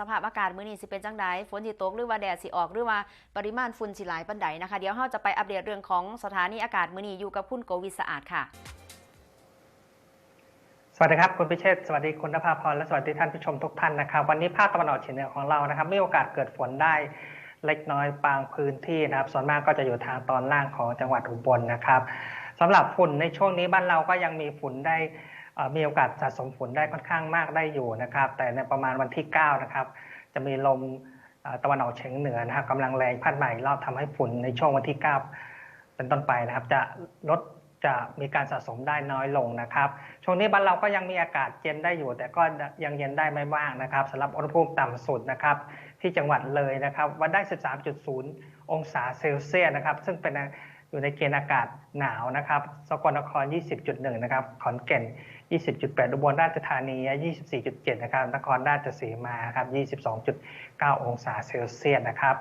สภาพอากาศมื้อนี้สิเป็นจังไดฝนสิตกหรือว่าแดดสิออกหรือว่าปริมาณฝุ่นสิหลายปานใดนะคะ เดี๋ยวเราจะไปอัปเดตเรื่องของสถานีอากาศมื้อนี้อยู่กับคุณโกวิสะอาดค่ะ สวัสดีครับคุณพิเชษสวัสดีคุณนภาพรและสวัสดีท่านผู้ชมทุกท่านนะครับ วันนี้ภาคตะวันออกเฉียงเหนือของเรานะครับมีโอกาสเกิดฝนได้เล็กน้อยบางพื้นที่นะครับ ส่วนมากก็จะอยู่ทางตอนล่างของจังหวัดอุบลนะครับสำหรับฝุ่นในช่วงนี้บ้านเราก็ยังมีฝุ่นได้ มีโอกาสสะสมฝนได้ค่อนข้างมากได้อยู่นะครับ แต่ในประมาณวันที่ 9 นะครับ จะมีลมตะวันออกเฉียงเหนือนะครับกำลังแรงพัดใหม่รอบทำให้ฝุ่นในช่วงวันที่ 9 เป็นต้นไปนะครับ จะลดจะมีการสะสมได้น้อยลงนะครับ ช่วงนี้บ้านเราก็ยังมีอากาศเย็นได้อยู่ แต่ก็ยังเย็นได้ไม่มากนะครับสำหรับอุณหภูมิต่ำสุดนะครับ ที่จังหวัดเลยนะครับวัดได้ 13.0 องศาเซลเซียสนะครับ ซึ่งเป็นอยู่ในเกณฑ์อากาศหนาวนะครับ สกลนคร 20.1 นะครับ ขอนแก่น 20.8 อุบลราชธานี 24.7 นะครับนครราชสีมาครับ 22.9 องศาเซลเซียสนะครับ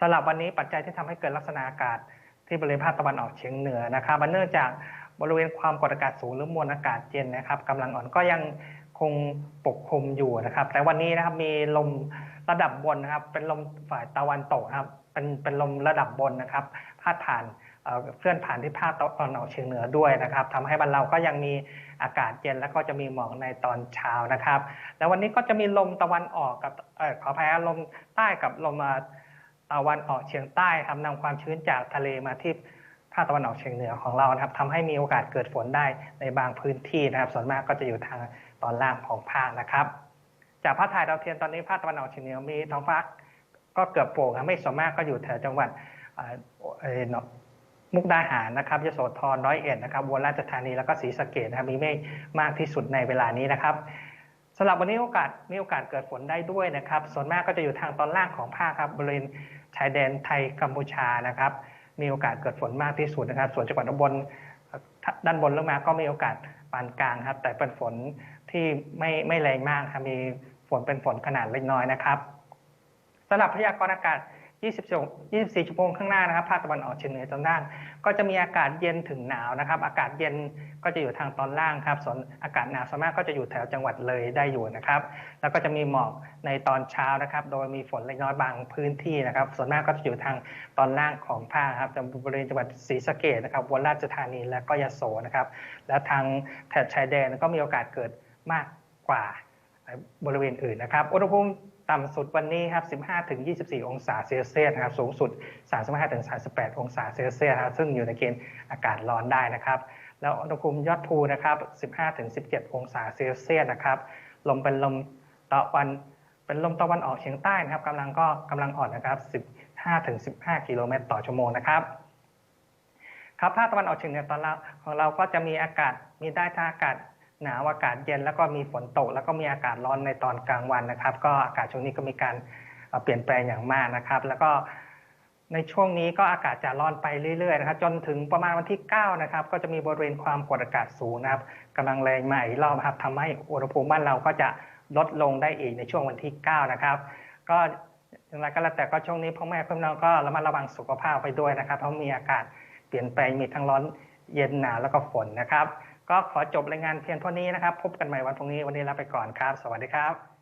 สำหรับวันนี้ปัจจัยที่ทำให้เกิดลักษณะอากาศที่บริเวณภาคตะวันออกเฉียงเหนือนะครับมันเนื่องจากบริเวณความกดอากาศสูงหรือมวลอากาศเย็นนะครับกำลังอ่อนก็ยังคงปกคลุมอยู่นะครับ แต่วันนี้นะครับมีลมระดับบนนะครับ เป็นลมฝ่ายตะวันตกครับ เป็นเป็นลมระดับบนนะครับพาดผ่าน เคลื่อนผ่านที่ภาคตะวันออกเฉียงเหนือด้วยนะครับทำให้บ้านเราก็ยังมีอากาศเย็นแล้วก็จะมีหมอกในตอนเช้านะครับ แล้ววันนี้ก็จะมีลมตะวันออกกับออขออภัยลมใต้กับลมตะวันออกเฉียงใต้ครับนำความชื้นจากทะเลมาที่ภาคตะวันออกเฉียงเหนือของเรานะครับทำให้มีโอกาสเกิดฝนได้ในบางพื้นที่นะครับ ส่วนมากก็จะอยู่ทางตอนล่างของภาคนะครับ จากภาพถ่ายดาวเทียมตอนนี้ภาคตะวันออกเฉียงเหนือมีท้องฟ้าก็เกือบโปร่งครับไม่ส่วนมากก็อยู่แถวจังหวัด มุกดาหารนะครับยโสธรร้อยเอ็ดนะครับอุบลราชธานีแล้วก็ศรีสะเกษนะครับมีเมฆมากที่สุดในเวลานี้นะครับสำหรับวันนี้โอกาสมีโอกาสเกิดฝนได้ด้วยนะครับ ส่วนมากก็จะอยู่ทางตอนล่างของภาคครับบริเวณชายแดนไทยกัมพูชานะครับ มีโอกาสเกิดฝนมากที่สุดนะครับ ส่วนจังหวัดอุบลด้านบนลงมาก็มีโอกาสปานกลางครับ แต่เป็นฝนที่ไม่ไม่แรงมากครับมีฝนเป็นฝนขนาดเล็กน้อยนะครับสำหรับพยากรณ์อากาศ 24 24 ชั่วโมงข้างหน้านะครับภาคตะวันออกเฉียงเหนือตอนล่าง ก็จะมีอากาศเย็นถึงหนาวนะครับ อากาศเย็นก็จะอยู่ทางตอนล่างครับส่วนอากาศหนาวส่วนมากก็จะอยู่แถวจังหวัดเลยได้อยู่นะครับ แล้วก็จะมีหมอกในตอนเช้านะครับ โดยมีฝนเล็กน้อยบางพื้นที่นะครับ ส่วนมากก็จะอยู่ทางตอนล่างของภาคครับบริเวณจังหวัดศรีสะเกษนะครับอุบลราชธานีและก็ยโสนะครับ แล้วทางแถบชายแดนก็มีโอกาสเกิดมากกว่า บริเวณอื่นนะครับ อุณหภูมิต่ำสุดวันนี้ครับ 15-24 องศาเซลเซียสครับ สูงสุด 35-38 องศาเซลเซียสครับ ซึ่งอยู่ในเกณฑ์อากาศร้อนได้นะครับ แล้วอุณหภูมิยอดภูนะครับ 15-17 องศาเซลเซียสนะครับ ลมเป็นลมตะวัน เป็นลมตะวันออกเฉียงใต้นะครับกำลังก็กำลังอ่อนนะครับ 15-15 กิโลเมตรต่อชั่วโมงนะครับครับภาคตะวันออกเฉียงเหนือตอนล่างของเราก็จะมีอากาศมีได้ทั้งอากาศ หนาวอากาศเย็นแล้วก็มีฝนตก แล้วก็มีอากาศร้อนในตอนกลางวันนะครับ ก็อากาศช่วงนี้ก็มีการเปลี่ยนแปลงอย่างมากนะครับ แล้วก็ในช่วงนี้ก็อากาศจะร้อนไปเรื่อยๆนะครับ จนถึงประมาณวันที่ 9 นะครับ ก็จะมีบริเวณความกดอากาศสูงนะครับกำลังแรงมาอีกรอบครับทำให้อุณหภูมิบ้านเราก็จะลดลงได้อีกในช่วงวันที่ 9 นะครับ ก็อย่างไรก็แล้วแต่ก็ช่วงนี้พ่อแม่เพื่อนน้องก็ระมัดระวังสุขภาพไปด้วยนะครับ เพราะมีอากาศเปลี่ยนแปลงมีทั้งร้อนเย็นหนาวแล้วก็ฝนนะครับ ก็ขอจบรายงานเพียงเท่านี้นะครับ พบกันใหม่วันพรุ่งนี้วันนี้ลาไปก่อนครับ สวัสดีครับ